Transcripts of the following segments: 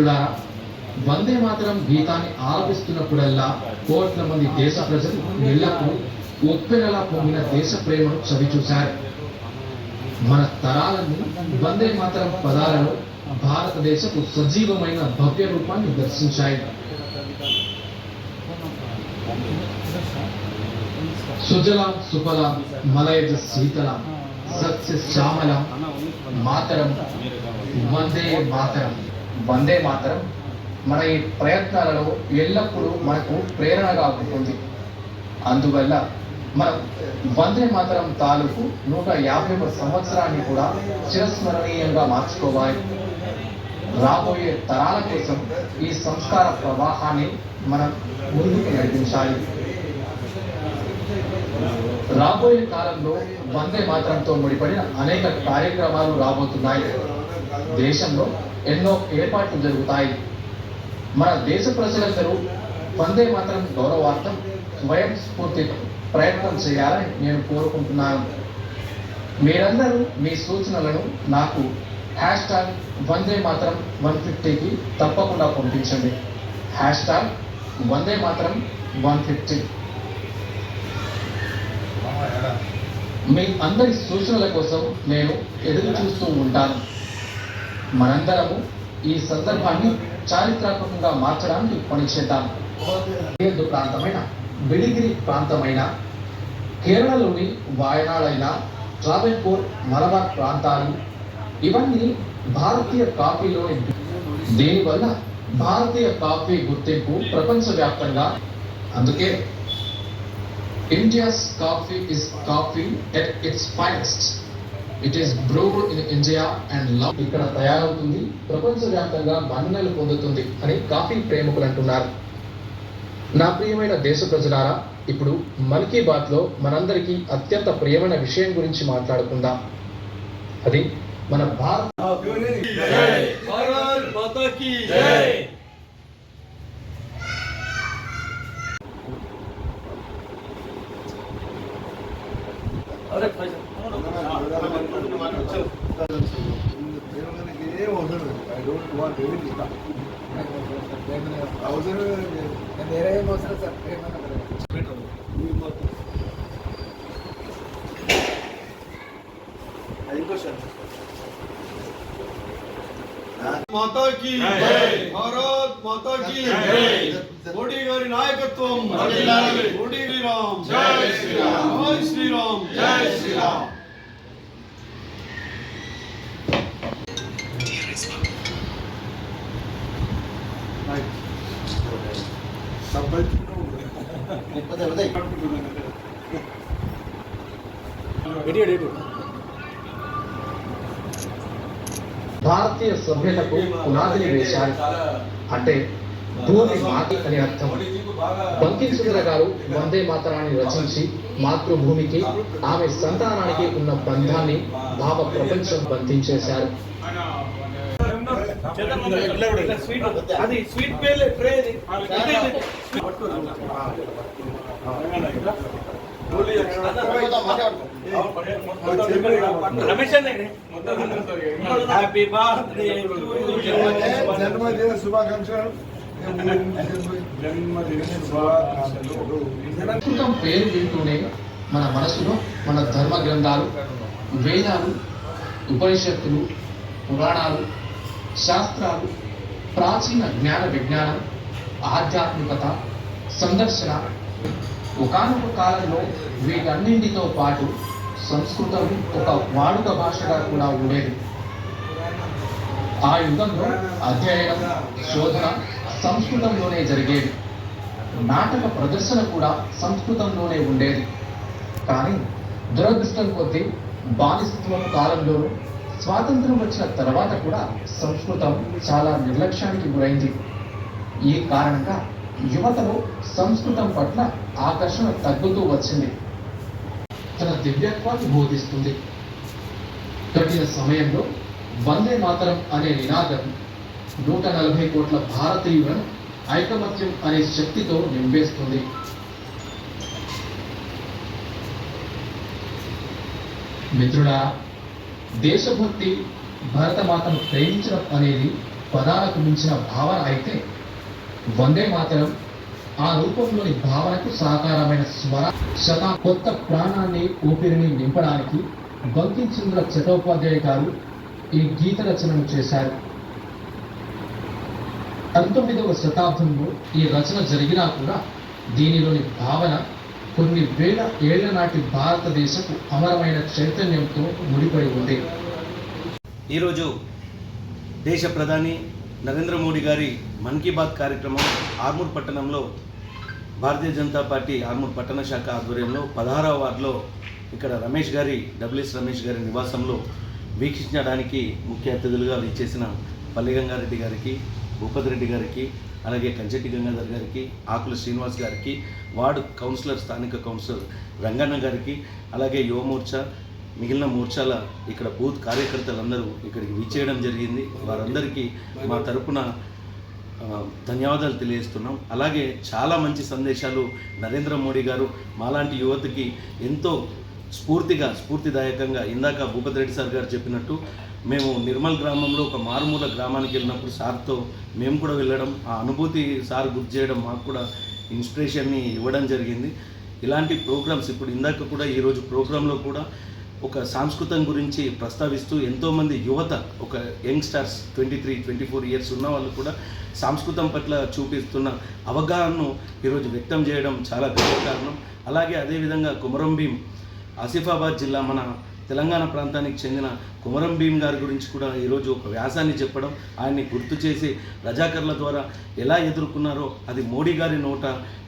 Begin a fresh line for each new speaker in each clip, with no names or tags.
మిత్రులారా వందే మాతరం గీతాన్ని ఆలపిస్తున్నప్పుడల్లా కోట్ల మంది దేశ ప్రజలు ఎల్లప్పుడూ ఒప్పెనలా పొంగిన దేశ ప్రేమను చవిచూశారు మన తరాలను వందే మాతరం పదాలలో భారతదేశపు సజీవమైన భవ్య రూపాన్ని దర్శించాయి. సుజలాం సుఫలాం మలయజ శీతలాం సస్య శ్యామలం మాతరం వందే మాతరం. వందే మాత్రం. మన ఈ ప్రయత్నాలలో ఎల్లప్పుడూ మనకు ప్రేరణగా ఉంటుంది. అందువల్ల మనం వందే మాత్రం తాలూకు నూట యాభై సంవత్సరాన్ని కూడా చిరస్మరణీయంగా మార్చుకోవాలి. రాబోయే తరాల కోసం ఈ సంస్కార ప్రవాహాన్ని మనం ముందుకు నడిపించాలి. రాబోయే కాలంలో వందే మాత్రంతో ముడిపడిన అనేక కార్యక్రమాలు రాబోతున్నాయి. దేశంలో ఎన్నో ఏర్పాట్లు జరుగుతాయి. మన దేశ ప్రజలందరూ వందే మాత్రం గౌరవార్థం స్వయం స్ఫూర్తి ప్రయత్నం చేయాలని నేను కోరుకుంటున్నాను. మీరందరూ మీ సూచనలను నాకు హ్యాష్ ట్యాగ్ వందే మాత్రం వన్ ఫిఫ్టీకి తప్పకుండా పంపించండి. హ్యాష్ ట్యాగ్ వందే మాత్రం వన్ ఫిఫ్టీ. మీ అందరి సూచనల కోసం నేను ఎదురు చూస్తూ ఉంటాను. మనందరము ఈ సందర్భాన్ని చారిత్రాత్మకంగా మార్చడానికి పనిచేద్దాం. ప్రాంతమైన బిడిగిరి ప్రాంతమైన కేరళలోని వాయనాడైన ట్రావెన్పూర్ మలబార్ ప్రాంతాలు ఇవన్నీ భారతీయ కాఫీలోని. దీనివల్ల భారతీయ కాఫీ గుర్తింపు ప్రపంచవ్యాప్తంగా. అందుకే India's coffee is coffee at its finest. It is brewed in India and love ఇక్కడ తయారవుతుంది. ప్రపంచవ్యాప్తంగా మన్ననలు పొందుతుంది అని కాఫీ ప్రేమికులు అంటున్నారు. నా ప్రియమైన దేశ ప్రజలారా ఇప్పుడు మన్ కీ బాత్లో మనందరికీ అత్యంత ప్రియమైన విషయం గురించి మాట్లాడుకుందాం. అది మన భారత
माता की।
भारत माता की। मोदी
गारी नायकत्व मोदी
श्री राम। जय श्री राम जय श्री
राम जय
श्री राम
बताए बताए
భారతీయ సభ్యతకు పునాదిని వేశారు అంటే భూమి మాటి అని అర్థం బంకిం సుందర గారు వందే మాతరాన్ని రచించి మాతృభూమికి ఆమె సంతానానికి ఉన్న బంధాన్ని భావ ప్రపంచం బంధించేశారు
అది స్వీట్ ట్రే
జన్మదిన శుభాకాంక్షలు జన్మదిన శుభాకాంక్షలు.
సంస్కృతం పేరు వింటూనే మన మనసులో మన ధర్మ గ్రంథాలు వేదాలు ఉపనిషత్తులు పురాణాలు శాస్త్రాలు ప్రాచీన జ్ఞాన విజ్ఞానం ఆధ్యాత్మికత సందర్శన. ఒకానొక కాలంలో వీటన్నింటితో పాటు సంస్కృతం ఒక వాడుక భాషగా కూడా ఉండేది. ఆ యుగంలో అధ్యయనం శోధన సంస్కృతంలోనే జరిగేది. నాటక ప్రదర్శన కూడా సంస్కృతంలోనే ఉండేది. కానీ దురదృష్టం కొద్దీ బానిసత్వం కాలంలోనూ స్వాతంత్రం వచ్చిన తర్వాత కూడా సంస్కృతం చాలా నిర్లక్ష్యానికి గురైంది. ఈ కారణంగా యువతలో సంస్కృతం పట్ల ఆకర్షణ తగ్గుతూ వచ్చింది. తన దివ్యత్వాన్ని బోధిస్తుంది. కఠిన సమయంలో వందే మాతరం అనే నినాదం నూట నలభై కోట్ల భారతీయులను ఐకమత్యం అనే శక్తితో నింపేస్తుంది. మిత్రుడా దేశభక్తి భరతమాతను ప్రేమించడం అనేది పదాలకు మించిన భావన అయితే వందే మాతరం ఆ రూపంలోని భావనకు సాకారమైన స్వర శత కొత్త ప్రాణాన్ని ఊపిరిని నింపడానికి బంకించంద్ర చటోపాధ్యాయ గారు ఈ గీత రచనను చేశారు. పంతొమ్మిదవ శతాబ్దంలో ఈ రచన జరిగినా కూడా దీనిలోని భావన కొన్ని వేల ఏళ్ళ నాటి భారతదేశపు అమరమైన చైతన్యంతో ముడిపడి ఉంది.
ఈరోజు దేశ ప్రధాని నరేంద్ర మోడీ గారి మన్ కీ బాత్ కార్యక్రమం ఆర్మూర్ పట్టణంలో భారతీయ జనతా పార్టీ ఆర్మూర్ పట్టణ శాఖ ఆధ్వర్యంలో పదహారవ వార్డులో ఇక్కడ రమేష్ గారి డబ్ల్యూఎస్ రమేష్ గారి నివాసంలో వీక్షించడానికి ముఖ్య అతిథులుగా విచ్చేసిన పల్లి గంగారెడ్డి గారికి భూపతి రెడ్డి గారికి అలాగే కంచెట్టి గంగాధర్ గారికి ఆకుల శ్రీనివాస్ గారికి వార్డు కౌన్సిలర్ స్థానిక కౌన్సిలర్ రంగన్న గారికి అలాగే యువమోర్చా మిగిలిన మోర్చాల ఇక్కడ బూత్ కార్యకర్తలందరూ ఇక్కడికి విచ్చేయడం జరిగింది. వారందరికీ మా తరపున ధన్యవాదాలు తెలియజేస్తున్నాం. అలాగే చాలా మంచి సందేశాలు నరేంద్ర మోడీ గారు మాలాంటి యువతకి ఎంతో స్ఫూర్తిగా స్ఫూర్తిదాయకంగా ఇందాక భూపతి రెడ్డి సార్ గారు చెప్పినట్టు మేము నిర్మల్ గ్రామంలో ఒక మారుమూల గ్రామానికి వెళ్ళినప్పుడు సార్తో మేము కూడా వెళ్ళడం ఆ అనుభూతి సార్ గుర్తు చేయడం మాకు కూడా ఇన్స్పిరేషన్ని ఇవ్వడం జరిగింది. ఇలాంటి ప్రోగ్రామ్స్ ఇప్పుడు ఇందాక కూడా ఈరోజు ప్రోగ్రాంలో కూడా ఒక సాంస్కృతం గురించి ప్రస్తావిస్తూ ఎంతోమంది యువత ఒక youngsters twenty three twenty four years ఉన్న వాళ్ళు కూడా సాంస్కృతం పట్ల చూపిస్తున్న అవగాహనను ఈరోజు వ్యక్తం చేయడం చాలా గొప్ప కారణం. అలాగే అదేవిధంగా కుమరం భీం ఆసిఫాబాద్ జిల్లా మన తెలంగాణ ప్రాంతానికి చెందిన కుమరం భీం గారి గురించి కూడా ఈరోజు ఒక వ్యాసాన్ని చెప్పడం ఆయన్ని గుర్తు చేసి రజాకర్ల ద్వారా ఎలా ఎదుర్కొన్నారో అది మోడీ గారి నోట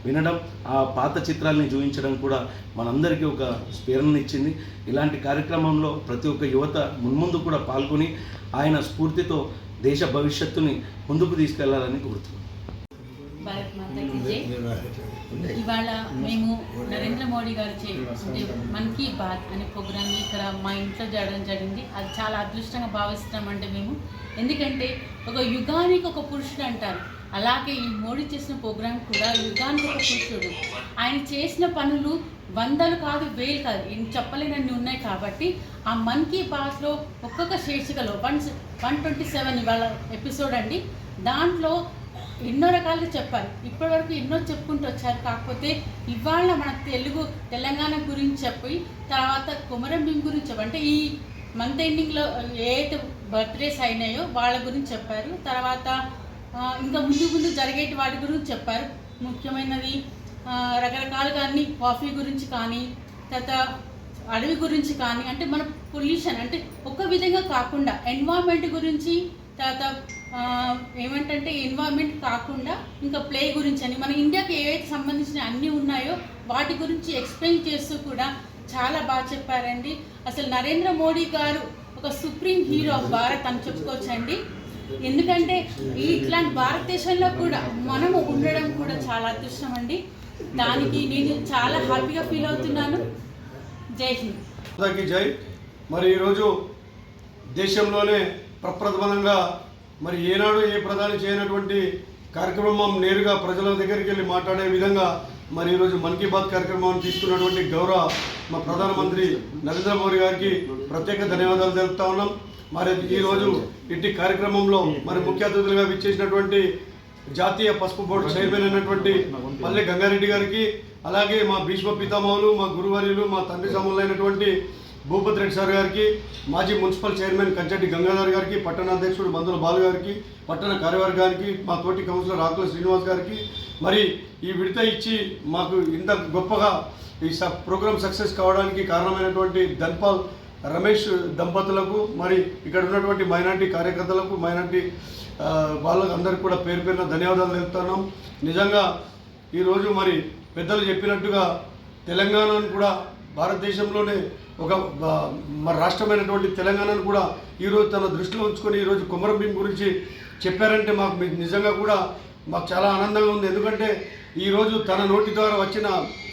వినడం ఆ పాత చిత్రాల్ని చూపించడం కూడా మనందరికీ ఒక స్ఫూరణనిచ్చింది ఇలాంటి కార్యక్రమంలో ప్రతి ఒక్క యువత మున్ముందు కూడా పాల్గొని ఆయన స్ఫూర్తితో దేశ భవిష్యత్తుని ముందుకు తీసుకెళ్ళాలని కోరుతున్నాను
ఇవాళ మేము నరేంద్ర మోడీ గారు చే మన్ కీ బాత్ అనే ప్రోగ్రామ్ని ఇక్కడ మా ఇంట్లో జరగడం జరిగింది. అది చాలా అదృష్టంగా భావిస్తున్నామంటే మేము. ఎందుకంటే ఒక యుగానికి ఒక పురుషుడు అంటారు. అలాగే ఈ మోడీ చేసిన ప్రోగ్రాం కూడా యుగానికి ఒక పురుషుడు. ఆయన చేసిన పనులు వందలు కాదు వేలు కాదు. ఏం చెప్పలేనన్ని ఉన్నాయి కాబట్టి ఆ మన్ కీ బాత్లో ఒక్కొక్క శీర్షికలో వన్ వన్ ట్వంటీ సెవెన్ ఇవాళ ఎపిసోడ్ అండి. దాంట్లో ఎన్నో రకాలుగా చెప్పారు ఇప్పటివరకు ఎన్నో చెప్పుకుంటూ వచ్చారు. కాకపోతే ఇవాళ మన తెలుగు తెలంగాణ గురించి చెప్పి తర్వాత కుమరం భీం గురించి చెప్పి అంటే ఈ మంత్ ఎండింగ్లో ఏ బర్త్డేస్ అయినాయో వాళ్ళ గురించి చెప్పారు. తర్వాత ఇంకా ముందు ముందు జరిగేటి వాటి గురించి చెప్పారు. ముఖ్యమైనది రకరకాలుగా అన్ని కాఫీ గురించి కానీ తర్వాత అడవి గురించి కానీ అంటే మన పొల్యూషన్ అంటే ఒక విధంగా కాకుండా ఎన్వైర్న్మెంట్ గురించి తర్వాత ఏమంటే ఎన్వైర్న్మెంట్ కాకుండా ఇంకా ప్లే గురించి అని. మన ఇండియాకి ఏవైతే సంబంధించిన అన్నీ ఉన్నాయో వాటి గురించి ఎక్స్ప్లెయిన్ చేస్తూ కూడా చాలా బాగా చెప్పారండి. అసలు నరేంద్ర మోడీ గారు ఒక సుప్రీం హీరో ఆఫ్ భారత్ అని చెప్పుకోవచ్చండి. ఎందుకంటే ఇట్లాంటి భారతదేశంలో కూడా మనము ఉండడం కూడా చాలా అదృష్టం అండి దానికి నేను చాలా హ్యాపీగా ఫీల్ అవుతున్నాను. జై హింద్.
జై. మరి ఈరోజు దేశంలోనే ప్రప్రథమంగా మరి ఏనాడు ఏ ప్రధాని చేయనటువంటి కార్యక్రమం నేరుగా ప్రజల దగ్గరికి వెళ్ళి మాట్లాడే విధంగా మరి ఈరోజు మన్ కీ బాత్ కార్యక్రమాన్ని తీసుకున్నటువంటి గౌరవ మా ప్రధానమంత్రి నరేంద్ర మోడీ గారికి ప్రత్యేక ధన్యవాదాలు తెలుపుతా ఉన్నాం. మరి ఈరోజు ఇట్టి కార్యక్రమంలో మరి ముఖ్య అతిథులుగా విచ్చేసినటువంటి జాతీయ పసుపు బోర్డు చైర్మన్ అయినటువంటి పల్లె గంగారెడ్డి గారికి అలాగే మా భీష్మ పితామహులు మా గురువర్యులు మా తండ్రి సములైనటువంటి భూపతి రెడ్డి సార్ గారికి మాజీ మున్సిపల్ చైర్మన్ కంచెట్టి గంగాధర్ గారికి పట్టణ అధ్యక్షుడు మందుల బాలు గారికి పట్టణ కార్యవర్గానికి మా తోటి కౌన్సిలర్ ఆకుల శ్రీనివాస్ గారికి మరి ఈ విడత ఇచ్చి మాకు ఇంత గొప్పగా ఈ స ప్రోగ్రామ్ సక్సెస్ కావడానికి కారణమైనటువంటి ధన్పాల్ రమేష్ దంపతులకు మరి ఇక్కడ ఉన్నటువంటి మైనార్టీ కార్యకర్తలకు మైనార్టీ వాళ్ళకు అందరికి కూడా పేరు పేరున ధన్యవాదాలు తెలుపుతున్నాం. నిజంగా ఈరోజు మరి పెద్దలు చెప్పినట్టుగా తెలంగాణను కూడా భారతదేశంలోనే ఒక మన రాష్ట్రమైనటువంటి తెలంగాణను కూడా ఈరోజు తన దృష్టిలో ఉంచుకొని ఈరోజు కుమరం భీం గురించి చెప్పారంటే మాకు నిజంగా కూడా మాకు చాలా ఆనందంగా ఉంది. ఎందుకంటే ఈరోజు తన నోటి ద్వారా వచ్చిన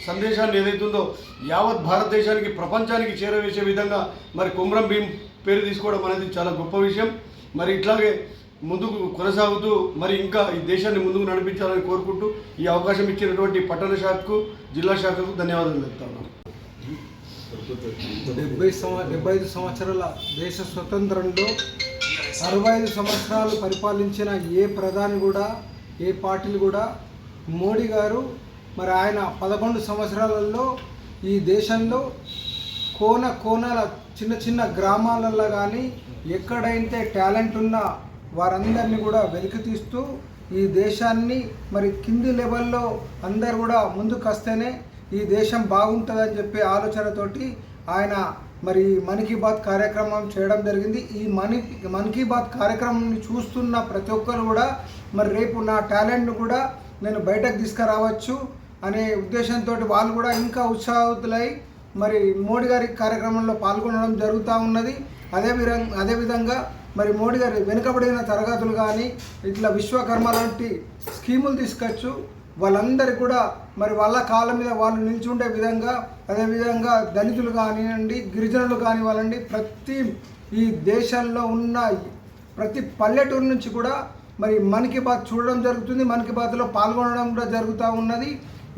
సందేశాన్ని ఏదైతుందో యావత్ భారతదేశానికి ప్రపంచానికి చేరవేసే విధంగా మరి కుమరం భీం పేరు తీసుకోవడం అనేది చాలా గొప్ప విషయం. మరి ఇట్లాగే ముందుకు కొనసాగుతూ మరి ఇంకా ఈ దేశాన్ని ముందుకు నడిపించాలని కోరుకుంటూ ఈ అవకాశం ఇచ్చినటువంటి పట్టణ శాఖకు జిల్లా శాఖకు ధన్యవాదాలు చెప్తా ఉన్నాను
డెబ్బై సంవ డెబ్బై ఐదు సంవత్సరాల దేశ స్వతంత్రంలో అరవై ఐదు సంవత్సరాలు పరిపాలించిన ఏ ప్రధాని కూడా ఏ పార్టీలు కూడా మోడీ గారు మరి ఆయన పదకొండు సంవత్సరాలలో ఈ దేశంలో కోన కోనల చిన్న చిన్న గ్రామాలలో కానీ ఎక్కడైతే టాలెంట్ ఉన్న వారందరినీ కూడా వెలికి తీస్తూ ఈ దేశాన్ని మరి కింది లెవెల్లో అందరు కూడా ముందుకు వస్తేనే ఈ దేశం బాగుంటుందని చెప్పే ఆలోచనతోటి ఆయన మరి మన్ కీ బాత్ కార్యక్రమం చేయడం జరిగింది. ఈ మన్ మన్ కీ బాత్ కార్యక్రమం చూస్తున్న ప్రతి ఒక్కరు కూడా మరి రేపు నా టాలెంట్ను కూడా నేను బయటకు తీసుకురావచ్చు అనే ఉద్దేశంతో వాళ్ళు కూడా ఇంకా ఉత్సాహితులై మరి మోడీ గారి కార్యక్రమంలో పాల్గొనడం జరుగుతూ ఉన్నది. అదే విధంగా అదేవిధంగా మరి మోడీ గారి వెనుకబడిన తరగతులు కానీ ఇట్లా విశ్వకర్మ లాంటి స్కీములు తీసుకొచ్చు. వాళ్ళందరూ కూడా మరి వాళ్ళ కాళ్ళ మీద వాళ్ళు నిల్చుండే విధంగా అదేవిధంగా దళితులు కానివ్వండి గిరిజనులు కానివ్వాలండి ప్రతి ఈ దేశంలో ఉన్న ప్రతి పల్లెటూరు నుంచి కూడా మరి మన్ కీ బాత్ చూడడం జరుగుతుంది. మన్ కీ బాత్లో పాల్గొనడం కూడా జరుగుతూ ఉన్నది.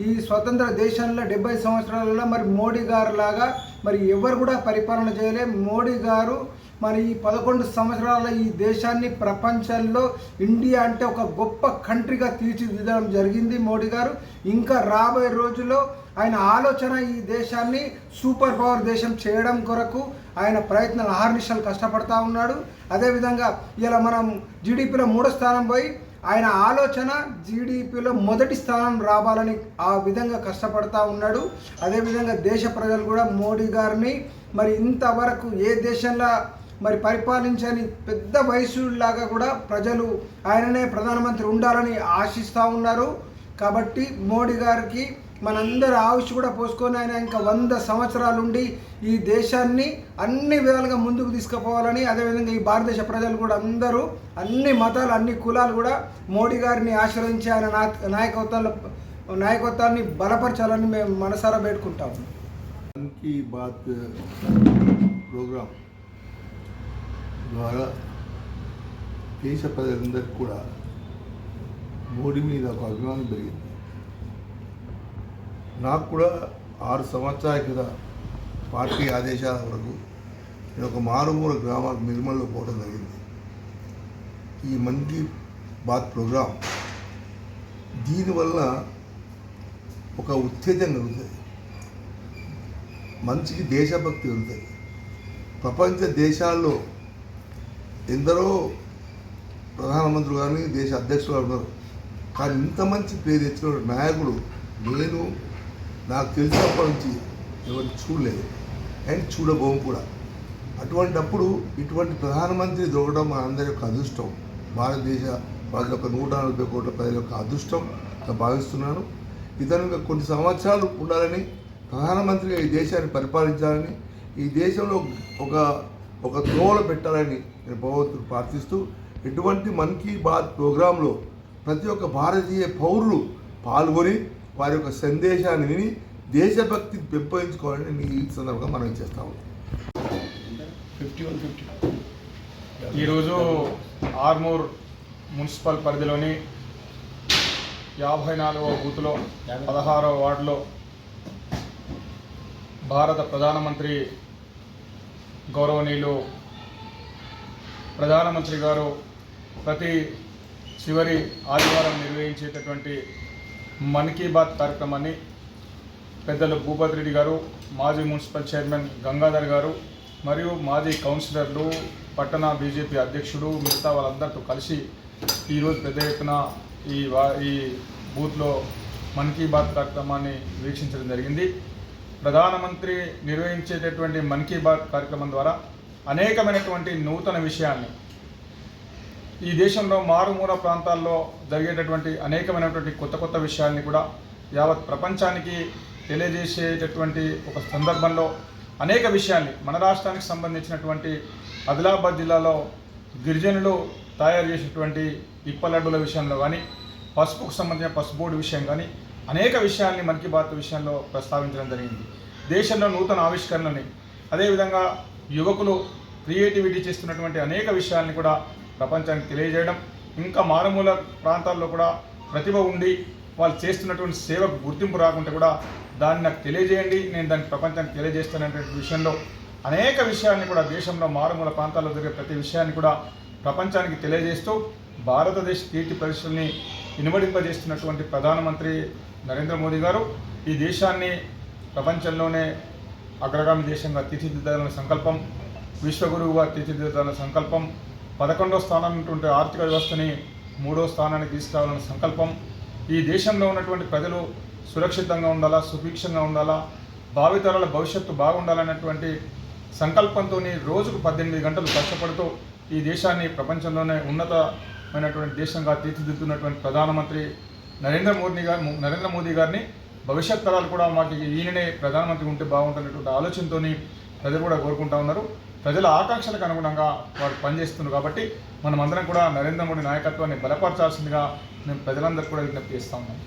ఈ స్వతంత్ర దేశంలో డెబ్బై సంవత్సరాలలో మరి మోడీ గారు లాగా మరి ఎవరు కూడా పరిపాలన చేయలే. మోడీ గారు మరి ఈ పదకొండు సంవత్సరాల ఈ దేశాన్ని ప్రపంచంలో ఇండియా అంటే ఒక గొప్ప కంట్రీగా తీర్చిదిద్దడం జరిగింది మోడీ గారు. ఇంకా రాబోయే రోజుల్లో ఆయన ఆలోచన ఈ దేశాన్ని సూపర్ పవర్ దేశం చేయడం కొరకు ఆయన ప్రయత్నాలు ఆహర్నిశాలు కష్టపడతా ఉన్నాడు. అదేవిధంగా ఇలా మనం జీడిపిలో మూడో స్థానం పోయి ఆయన ఆలోచన జీడిపిలో మొదటి స్థానం రావాలని ఆ విధంగా కష్టపడతా ఉన్నాడు. అదేవిధంగా దేశ ప్రజలు కూడా మోడీ గారిని మరి ఇంతవరకు ఏ దేశంలో మరి పరిపాలించని పెద్ద వయసులాగా కూడా ప్రజలు ఆయననే ప్రధానమంత్రి ఉండాలని ఆశిస్తూ ఉన్నారు. కాబట్టి మోడీ గారికి మనందరి ఆయుష్ కూడా పోసుకొని ఆయన ఇంకా వంద సంవత్సరాలుండి ఈ దేశాన్ని అన్ని విధాలుగా ముందుకు తీసుకుపోవాలని అదేవిధంగా ఈ భారతదేశ ప్రజలు కూడా అందరూ అన్ని మతాలు అన్ని కులాలు కూడా మోడీ గారిని ఆశ్రయించి ఆయన నా- నాయకత్వంలో నాయకత్వాన్ని బలపరచాలని మేము మనసారా పెట్టుకుంటాము
మన్ కీ బాత్ ప్రోగ్రాం ద్వారా దేశ ప్రజలందరికీ కూడా మోడీ మీద ఒక అభిమానం పెరిగింది. నాకు కూడా ఆరు సంవత్సరాల క్రితం పార్టీ ఆదేశాల వరకు నేను ఒక మారుమూల గ్రామానికి నిర్మల్లో పోవడం జరిగింది. ఈ మన్ కీ బాత్ ప్రోగ్రాం దీనివల్ల ఒక ఉత్తేజం కలుగుతుంది మంచికి దేశభక్తి ఉంటుంది ప్రపంచ దేశాల్లో ఎందరో ప్రధానమంత్రులు కానీ దేశ అధ్యక్షులు ఉన్నారు. కానీ ఇంత మంచి పేరు తెచ్చిన నాయకుడు నేను నాకు తెలిసినప్పటి నుంచి ఎవరు చూడలేదు. అండ్ చూడబోము కూడా. అటువంటప్పుడు ఇటువంటి ప్రధానమంత్రి దొరకడం మన అందరి యొక్క అదృష్టం. భారతదేశ ప్రజల యొక్క నూట నలభై కోట్ల ప్రజల యొక్క అదృష్టం భావిస్తున్నాను. ఇతను కొన్ని సంవత్సరాలు ఉండాలని ప్రధానమంత్రిగా ఈ దేశాన్ని పరిపాలించాలని ఈ దేశంలో ఒక ఒక త్రోవలో పెట్టాలని నేను భగవంతుడు ప్రార్థిస్తూ ఇటువంటి మన్ కీ బాత్ ప్రోగ్రాంలో ప్రతి ఒక్క భారతీయ పౌరులు పాల్గొని వారి యొక్క సందేశాన్ని విని దేశభక్తిని పెంపొందించుకోవాలని నేను ఈ సందర్భంగా మనం చేస్తాము
ఫిఫ్టీ వన్ ఫిఫ్టీ
ఈరోజు ఆర్మూర్ మున్సిపల్ పరిధిలోని యాభై నాలుగవ బూత్లో పదహారవ వార్డులో భారత ప్రధానమంత్రి గౌరవనీయులు ప్రధానమంత్రి గారు ప్రతి చివరి ఆదివారం నిర్వహించేటటువంటి మన్ కీ బాత్ కార్యక్రమాన్ని పెద్దలు భూపతి రెడ్డి గారు మాజీ మున్సిపల్ చైర్మన్ గంగాధర్ గారు మరియు మాజీ కౌన్సిలర్లు పట్టణ బీజేపీ అధ్యక్షుడు మిగతా వాళ్ళందరితో కలిసి ఈరోజు పెద్ద ఎత్తున ఈ వా ఈ బూత్లో మన్ కీ బాత్ కార్యక్రమాన్ని వీక్షించడం జరిగింది. ప్రధానమంత్రి నిర్వహించేటటువంటి మన్ కీ బాత్ కార్యక్రమం ద్వారా అనేకమైనటువంటి నూతన విషయాన్ని ఈ దేశంలో మారుమూల ప్రాంతాల్లో జరిగేటటువంటి అనేకమైనటువంటి కొత్త కొత్త విషయాల్ని కూడా యావత్ ప్రపంచానికి తెలియజేసేటటువంటి ఒక సందర్భంలో అనేక విషయాల్ని మన రాష్ట్రానికి సంబంధించినటువంటి ఆదిలాబాద్ జిల్లాలో గిరిజనులు తయారు చేసినటువంటి ఇప్పలడ్డుల విషయంలో కానీ పసుపుకు సంబంధించిన పసుపు బోర్డు విషయం కానీ అనేక విషయాల్ని మన్ కీ బాత్ విషయంలో ప్రస్తావించడం జరిగింది. దేశంలో నూతన ఆవిష్కరణలని అదేవిధంగా యువకులు క్రియేటివిటీ చేస్తున్నటువంటి అనేక విషయాల్ని కూడా ప్రపంచానికి తెలియజేయడం ఇంకా మారుమూల ప్రాంతాల్లో కూడా ప్రతిభ ఉండి వాళ్ళు చేస్తున్నటువంటి సేవకు గుర్తింపు రాకుంటే కూడా దాన్ని నాకు తెలియజేయండి నేను దాన్ని ప్రపంచానికి తెలియజేస్తాననేటువంటి విషయంలో అనేక విషయాన్ని కూడా దేశంలో మారుమూల ప్రాంతాల్లో జరిగే ప్రతి విషయాన్ని కూడా ప్రపంచానికి తెలియజేస్తూ భారతదేశ కీర్తి పరిశ్రమని ఇనుమడింపజేస్తున్నటువంటి ప్రధానమంత్రి నరేంద్ర మోదీ గారు ఈ దేశాన్ని ప్రపంచంలోనే అగ్రగామి దేశంగా తీర్చిదిద్దాలన్న సంకల్పం విశ్వగురువుగా తీర్చిదిద్దాలన్న సంకల్పం పదకొండో స్థానం ఉన్నటువంటి ఆర్థిక వ్యవస్థని మూడో స్థానానికి తీసుకురావాలన్న సంకల్పం ఈ దేశంలో ఉన్నటువంటి ప్రజలు సురక్షితంగా ఉండాలా సుభిక్షంగా ఉండాలా భావితరాల భవిష్యత్తు బాగుండాలన్నటువంటి సంకల్పంతో రోజుకు పద్దెనిమిది గంటలు కష్టపడుతూ ఈ దేశాన్ని ప్రపంచంలోనే ఉన్నతమైనటువంటి దేశంగా తీర్చిదిద్దుతున్నటువంటి ప్రధానమంత్రి నరేంద్ర మోదీ గారు నరేంద్ర మోదీ గారిని భవిష్యత్ తరాలు కూడా మాకు ఈయననే ప్రధానమంత్రి ఉంటే బాగుంటున్నటువంటి ఆలోచనతోని ప్రజలు కూడా కోరుకుంటా ఉన్నారు. ప్రజల ఆకాంక్షలకు అనుగుణంగా వారు పనిచేస్తున్నారు కాబట్టి మనం అందరం కూడా నరేంద్ర మోడీ నాయకత్వాన్ని బలపరచాల్సిందిగా మేము ప్రజలందరికీ కూడా విజ్ఞప్తి చేస్తూ ఉన్నాం.